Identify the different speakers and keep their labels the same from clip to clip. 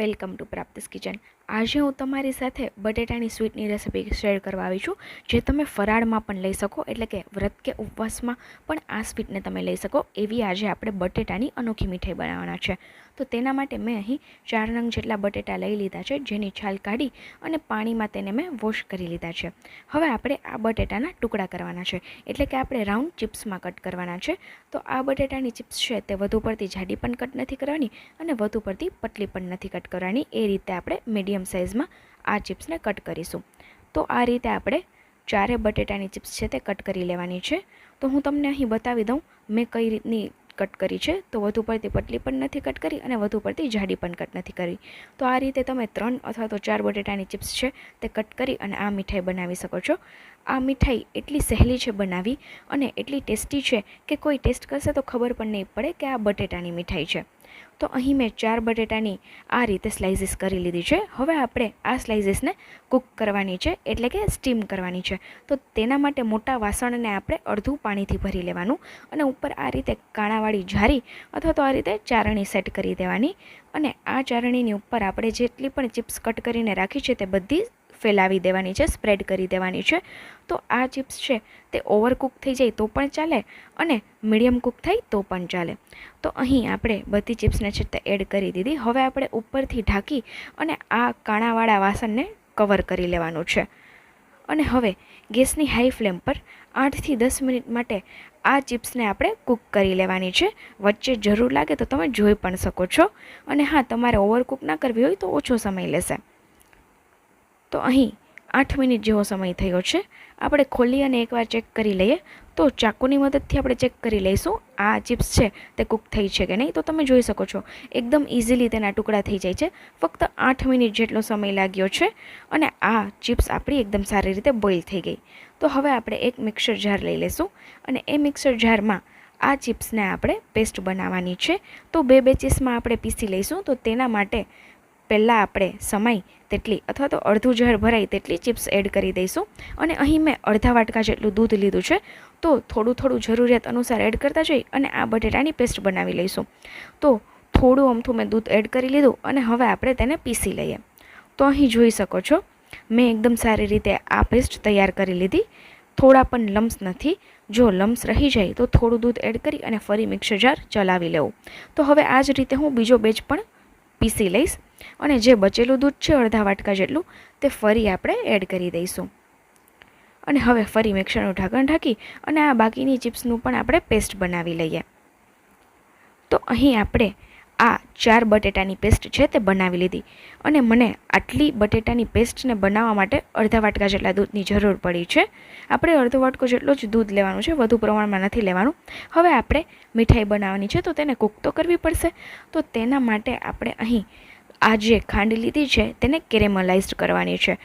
Speaker 1: Welcome to પ્રાપ્તિસ kitchen. આજે હું તમારી સાથે બટેટાની સ્વીટની રેસિપી શેર કરવા આવી છું, જે તમે ફરાળમાં પણ લઈ શકો, એટલે કે વ્રત કે ઉપવાસમાં પણ આ સ્વીટને તમે લઈ શકો, એવી આજે આપણે બટેટાની અનોખી મીઠાઈ બનાવવાના છે. તો તેના માટે મેં અહીં ચાર નંગ જેટલા બટેટા લઈ લીધા છે, જેની છાલ કાઢી અને પાણીમાં તેને મેં વોશ કરી લીધા છે. હવે આપણે આ બટેટાના ટુકડા કરવાના છે. એટલે કે આપણે રાઉન્ડ ચિપ્સમાં કટ કરવાના છે. તો આ બટેટાની ચિપ્સ છે તે વધુ પડતી જાડી પણ કટ નથી કરવાની અને વધુ પડતી પતલી પણ નથી કટ કરવાની. એ રીતે આપણે મીડિયમ સાઇઝમાં આ ચિપ્સને કટ કરીશું. તો આ રીતે આપણે ચારે બટેટાની ચિપ્સ છે તે કટ કરી લેવાની છે. તો હું તમને અહીં બતાવી દઉં, મેં કઈ રીતની કટ કરી છે, તો વધુ પડતી પતલી પણ નથી કટ કરી અને વધુ પડતી જાડી પણ કટ નથી કરી. તો આ રીતે તમે ત્રણ અથવા તો ચાર બટેટાની ચિપ્સ છે, તે કટ કરી અને આ મીઠાઈ બનાવી શકો છો. આ મીઠાઈ એટલી સહેલી છે બનાવી અને એટલી ટેસ્ટી છે કે કોઈ ટેસ્ટ કરશે તો ખબર પણ નહીં પડે કે આ બટેટાની મીઠાઈ છે. તો અહીં મેં ચાર બટેટાની આ રીતે સ્લાઇસીસ કરી લીધી છે. હવે આપણે આ સ્લાઇસીસને કૂક કરવાની છે, એટલે કે સ્ટીમ કરવાની છે. તો તેના માટે મોટા વાસણને આપણે અડધું પાણીથી ભરી લેવાનું અને ઉપર આ રીતે કાણાવાળી જારી અથવા તો આ રીતે ચારણી સેટ કરી દેવાની. અને આ ચારણીની ઉપર આપણે જેટલી પણ ચિપ્સ કટ કરીને રાખી છે તે બધી ફેલાવી દેવાની છે, સ્પ્રેડ કરી દેવાની છે. તો આ ચિપ્સ છે તે ઓવર કૂક થઈ જાય તો પણ ચાલે અને મીડિયમ કૂક થાય તો પણ ચાલે. તો અહીં આપણે બધી ચિપ્સને છે તે એડ કરી દીધી. હવે આપણે ઉપરથી ઢાંકી અને આ કાણાવાળા વાસણને કવર કરી લેવાનું છે. અને હવે ગેસની હાઈ ફ્લેમ પર આઠથી દસ મિનિટ માટે આ ચિપ્સને આપણે કૂક કરી લેવાની છે. વચ્ચે જરૂર લાગે તો તમે જોઈ પણ શકો છો. અને હા, તમારે ઓવરકૂક ના કરવી હોય તો ઓછો સમય લેશે. તો અહીં આઠ મિનિટ જેવો સમય થયો છે. આપણે ખોલી અને એકવાર ચેક કરી લઈએ. તો ચાકુની મદદથી આપણે ચેક કરી લઈશું, આ ચિપ્સ છે, તે કૂક થઈ છે કે નહીં? તો તમે જોઈ શકો છો, એકદમ ઇઝીલી તેના ટુકડા થઈ જાય છે. ફક્ત આઠ મિનિટ જેટલો સમય લાગ્યો છે અને આ ચિપ્સ આપણી એકદમ સારી રીતે બોઇલ થઈ ગઈ. તો હવે આપણે એક મિક્સર જાર લઈ લઈશું અને એ મિક્સર જારમાં આ ચિપ્સને આપણે પેસ્ટ બનાવવાની છે. તો બે બેચીસમાં આપણે પીસી લઈશું, તો તેના માટે પહેલાં આપણે સમય તેટલી અથવા તો અડધું ઝાડ ભરાય તેટલી ચિપ્સ એડ કરી દઈશું. અને અહીં મેં અડધા વાટકા જેટલું દૂધ લીધું છે, તો થોડું થોડું જરૂરિયાત અનુસાર એડ કરતા જઈ અને આ બટેટાની પેસ્ટ બનાવી લઈશું. તો થોડું અમથું મેં દૂધ એડ કરી લીધું અને હવે આપણે તેને પીસી લઈએ. તો અહીં જોઈ શકો છો, મેં એકદમ સારી રીતે આ પેસ્ટ તૈયાર કરી લીધી. થોડા પણ લમ્સ નથી. જો લમ્સ રહી જાય તો થોડું દૂધ એડ કરી અને ફરી મિક્સર જાર ચલાવી લેવું. તો હવે આ જ રીતે હું બીજો બેચ પણ પીસી લઈશ અને જે બચેલું દૂધ છે અડધા વાટકા જેટલું, તે ફરી આપણે એડ કરી દઈશું. અને હવે ફરી મિક્સરનું ઢાંકણ ઢાંકી અને આ બાકીની ચિપ્સનું પણ આપણે પેસ્ટ બનાવી લઈએ. તો અહીં આપણે આ ચાર બટેટાની પેસ્ટ છે તે બનાવી લીધી. અને મને આટલી બટેટાની પેસ્ટને બનાવવા માટે અડધા વાટકા જેટલા દૂધની જરૂર પડી છે. આપણે અડધો વાટકો જેટલો જ દૂધ લેવાનું છે, વધુ પ્રમાણમાં નથી લેવાનું. હવે આપણે મીઠાઈ બનાવવાની છે, તો તેને કૂક તો કરવી પડશે. તો તેના માટે આપણે અહીં આ જે ખાંડ લીધી છે, તેને કેરેમલાઇઝ્ડ કરવાની છે.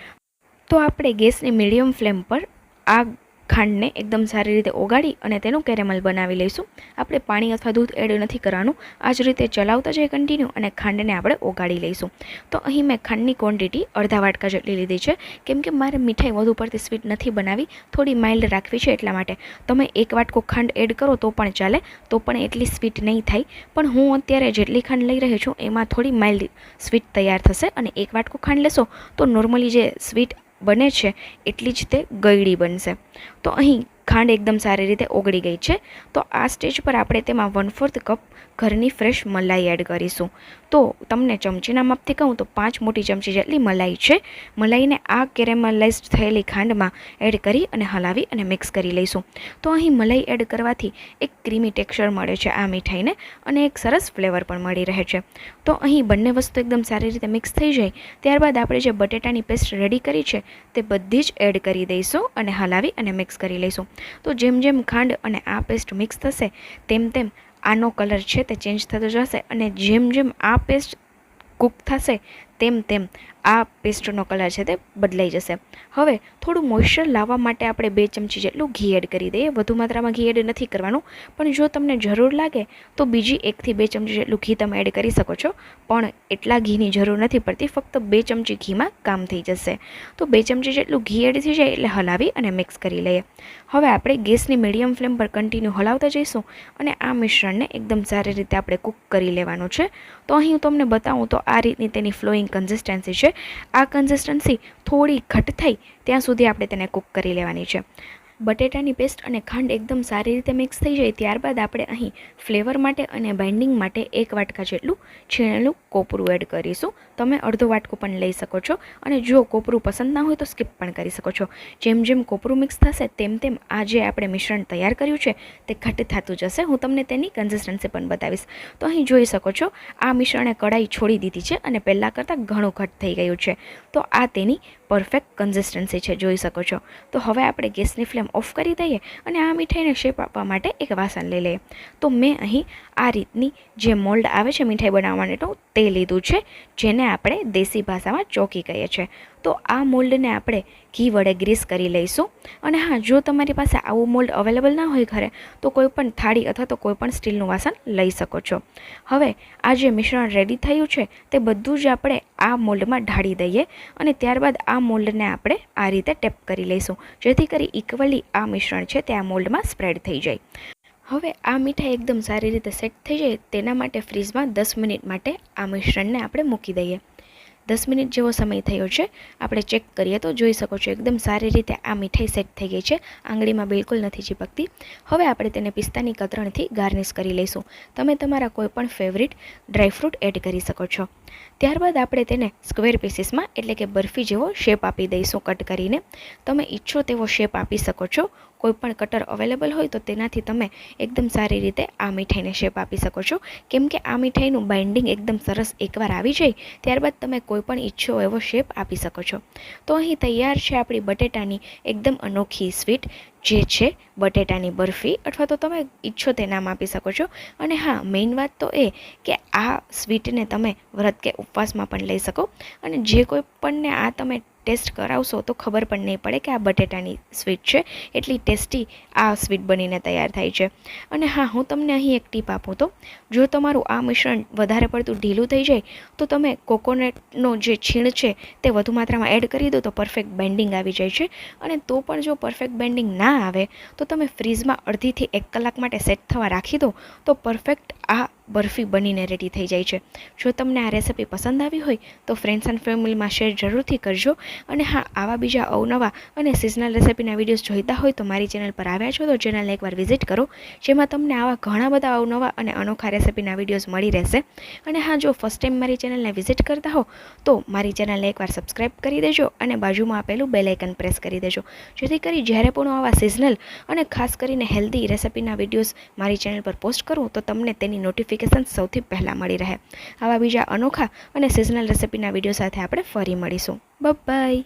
Speaker 1: તો આપણે ગેસની મીડિયમ ફ્લેમ પર આ ખાંડને એકદમ સારી રીતે ઓગાળી અને તેનું કેરેમલ બનાવી લઈશું. આપણે પાણી અથવા દૂધ એડ નથી કરવાનું. આ જ રીતે ચલાવતા જઈએ કન્ટિન્યુ અને ખાંડને આપણે ઓગાળી લઈશું. તો અહીં મેં ખાંડની ક્વોન્ટિટી અડધા વાટકા જેટલી લીધી છે. કેમ કે મારે મીઠાઈ વધુ પડતી સ્વીટ નથી બનાવી. થોડી માઇલ્ડ રાખવી છે એટલા માટે. તમે એક વાટકો ખાંડ એડ કરો તો પણ ચાલે, તો પણ એટલી સ્વીટ નહીં થાય. પણ હું અત્યારે જેટલી ખાંડ લઈ રહી છું, એમાં થોડી માઇલ્ડ સ્વીટ તૈયાર થશે અને એક વાટકો ખાંડ લેશો, તો નોર્મલી જે સ્વીટ બને છે, એટલી જ તે ગળી બનશે. તો અહીં ખાંડ એકદમ સારી રીતે ઓગળી ગઈ છે. તો આ સ્ટેજ પર આપણે તેમાં વન ફોર્થ કપ ઘરની ફ્રેશ મલાઈ એડ કરીશું. તો તમને ચમચીના માપથી કહું તો પાંચ મોટી ચમચી જેટલી મલાઈ છે. મલાઈને આ કેરેમલાઇઝડ થયેલી ખાંડમાં એડ કરી અને હલાવી અને મિક્સ કરી લઈશું. તો અહીં મલાઈ એડ કરવાથી એક ક્રીમી ટેક્સચર મળે છે આ મીઠાઈને અને એક સરસ ફ્લેવર પણ મળી રહે છે. તો અહીં બંને વસ્તુ એકદમ સારી રીતે મિક્સ થઈ જાય. ત્યારબાદ આપણે જે બટેટાની પેસ્ટ રેડી કરી છે તે બધી જ એડ કરી દઈશું અને હલાવી અને મિક્સ કરી લઈશું. તો જેમ જેમ ખાંડ અને આ પેસ્ટ મિક્સ થશે, તેમ તેમ આનો કલર છે તે ચેન્જ થતો જશે અને જેમ જેમ આ પેસ્ટ કૂક થશે, તેમ તેમ આ પેસ્ટનો કલર છે તે બદલાઈ જશે. હવે થોડું મોઇશ્ચર લાવવા માટે આપણે બે ચમચી જેટલું ઘી એડ કરી દઈએ. વધુ માત્રામાં ઘી એડ નથી કરવાનું, પણ જો તમને જરૂર લાગે તો બીજી એકથી બે ચમચી જેટલું ઘી તમે એડ કરી શકો છો. પણ એટલા ઘીની જરૂર નથી પડતી, ફક્ત બે ચમચી ઘીમાં કામ થઈ જશે. તો બે ચમચી જેટલું ઘી એડ થઈ જાય એટલે હલાવી અને મિક્સ કરી લઈએ. હવે આપણે ગેસની મીડિયમ ફ્લેમ પર કન્ટિન્યુ હલાવતા જઈશું અને આ મિશ્રણને એકદમ સારી રીતે આપણે કૂક કરી લેવાનું છે. તો અહીં હું તમને બતાવું તો આ રીતની તેની ફ્લોઈંગ કન્સિસ્ટન્સી છે. આ કન્સિસ્ટન્સી થોડી ઘટ થઈ ત્યાં સુધી આપણે તેને કૂક કરી લેવાની છે. બટેટાની પેસ્ટ અને ખાંડ એકદમ સારી રીતે મિક્સ થઈ જાય ત્યારબાદ આપણે અહીં ફ્લેવર માટે અને બાઇન્ડિંગ માટે એક વાટકા જેટલું છીણેલું કોપરું એડ કરીશું. તમે અડધો વાટકો પણ લઈ શકો છો અને જો કોપરું પસંદ ના હોય તો સ્કીપ પણ કરી શકો છો. જેમ જેમ કોપરું મિક્સ થશે તેમ તેમ આ જે આપણે મિશ્રણ તૈયાર કર્યું છે તે ઘટ થતું જશે. હું તમને તેની કન્સિસ્ટન્સી પણ બતાવીશ. તો અહીં જોઈ શકો છો, આ મિશ્રણે કડાઈ છોડી દીધી છે અને પહેલાં કરતાં ઘણું ઘટ થઈ ગયું છે. તો આ તેની પરફેક્ટ કન્સિસ્ટન્સી છે, જોઈ શકો છો. તો હવે આપણે ગેસની ફ્લેમ ઓફ કરી દઈએ અને આ મીઠાઈને શેપ આપવા માટે એક વાસણ લઈ લઈએ. તો મેં અહીં આ રીતની જે મોલ્ડ આવે છે મીઠાઈ બનાવવા માટેનું તે લીધું છે, જેને આપણે દેશી ભાષામાં ચોકી કહીએ છીએ. તો આ મોલ્ડને આપણે ઘી વડે ગ્રીસ કરી લઈશું. અને હા, જો તમારી પાસે આવું મોલ્ડ અવેલેબલ ના હોય ઘરે, તો કોઈ પણ થાળી અથવા તો કોઈપણ સ્ટીલનું વાસણ લઈ શકો છો. હવે, આ જે મિશ્રણ રેડી થયું છે, તે બધું જ આપણે આ મોલ્ડમાં ઢાળી દઈએ અને ત્યારબાદ આ મોલ્ડને આપણે આ રીતે ટેપ કરી લઈશું, જેથી કરી ઇક્વલી આ મિશ્રણ છે તે આ મોલ્ડમાં સ્પ્રેડ થઈ જાય. હવે, આ મીઠાઈ એકદમ સારી રીતે સેટ થઈ જાય, તેના માટે ફ્રીજમાં દસ મિનિટ માટે આ મિશ્રણને આપણે મૂકી દઈએ. દસ મિનિટ જેવો સમય થયો છે. આપણે ચેક કરીએ તો જોઈ શકો છો એકદમ સારી રીતે આ મીઠાઈ સેટ થઈ ગઈ છે. આંગળીમાં બિલકુલ નથી ચીપકતી. હવે આપણે તેને પિસ્તાની કતરણથી ગાર્નિશ કરી લઈશું. તમે તમારા કોઈપણ ફેવરિટ ડ્રાયફ્રૂટ એડ કરી શકો છો. ત્યારબાદ આપણે તેને સ્ક્વેર પીસીસમાં એટલે કે બરફી જેવો શેપ આપી દઈશું કટ કરીને. તમે ઈચ્છો તેવો શેપ આપી શકો છો. કોઈ પણ કટર અવેલેબલ હોય તો તેનાથી તમે એકદમ સારી રીતે આ મીઠાઈને શેપ આપી શકો છો. કેમ કે આ મીઠાઈનું બાઇન્ડિંગ એકદમ સરસ એકવાર આવી જાય, ત્યારબાદ તમે કોઈ પણ ઈચ્છો એવો શેપ આપી શકો છો. તો અહીં તૈયાર છે આપણી બટેટાની એકદમ અનોખી સ્વીટ જે છે બટેટાની બરફી, અથવા તો તમે ઈચ્છો તે નામ આપી શકો છો. અને હા મેઇન વાત તો એ કે આ સ્વીટને તમે વ્રત કે ઉપવાસમાં પણ લઈ શકો. અને જે કોઈ પણને આ તમે ટેસ્ટ કરાવશો તો ખબર પણ નહીં પડે કે આ બટેટાની સ્વીટ છે. એટલી ટેસ્ટી આ સ્વીટ બનીને તૈયાર થાય છે. અને હા, હું તમને અહીં એક ટીપ આપું તો, જો તમારું આ મિશ્રણ વધારે પડતું ઢીલું થઈ જાય, તો તમે કોકોનટનો જે છીણ છે તે વધુ માત્રામાં એડ કરી દો તો પરફેક્ટ બેન્ડિંગ આવી જાય છે. અને તો પણ જો પરફેક્ટ બેન્ડિંગ ના આવે, તો તમે ફ્રીઝમાં અડધીથી એક કલાક માટે સેટ થવા રાખી દો, તો પરફેક્ટ આ બરફી બનીને રેડી થઈ જાય છે. જો તમને આ રેસિપી પસંદ આવી હોય, તો ફ્રેન્ડ્સ એન્ડ ફેમિલીમાં શેર જરૂરથી કરજો. અને હા, આવા બીજા અવનવા અને સિઝનલ રેસિપીના વિડીયોઝ જોઈતા હોય તો મારી ચેનલ પર આવ્યા છો, તો ચેનલને એકવાર વિઝિટ કરો, જેમાં તમને આવા ઘણા બધા અવનવા અને અનોખા રેસિપીના વિડીયોઝ મળી રહેશે. અને હા, જો ફર્સ્ટ ટાઈમ મારી ચેનલને વિઝિટ કરતા હો, તો મારી ચેનલને એકવાર સબસ્ક્રાઈબ કરી દેજો અને બાજુમાં આપેલું બેલ પ્રેસ કરી દેજો. જેથી કરી જ્યારે પણ હું આવા સિઝનલ અને ખાસ કરીને હેલ્ધી રેસિપીના વિડીયોઝ મારી ચેનલ પર પોસ્ટ કરું, તો તમને તેની નોટિફિકેશન સૌથી પહેલાં મળી રહે. આવા બીજા અનોખા અને સિઝનલ રેસિપીના વીડિયો સાથે આપણે ફરી મળીશું. બાય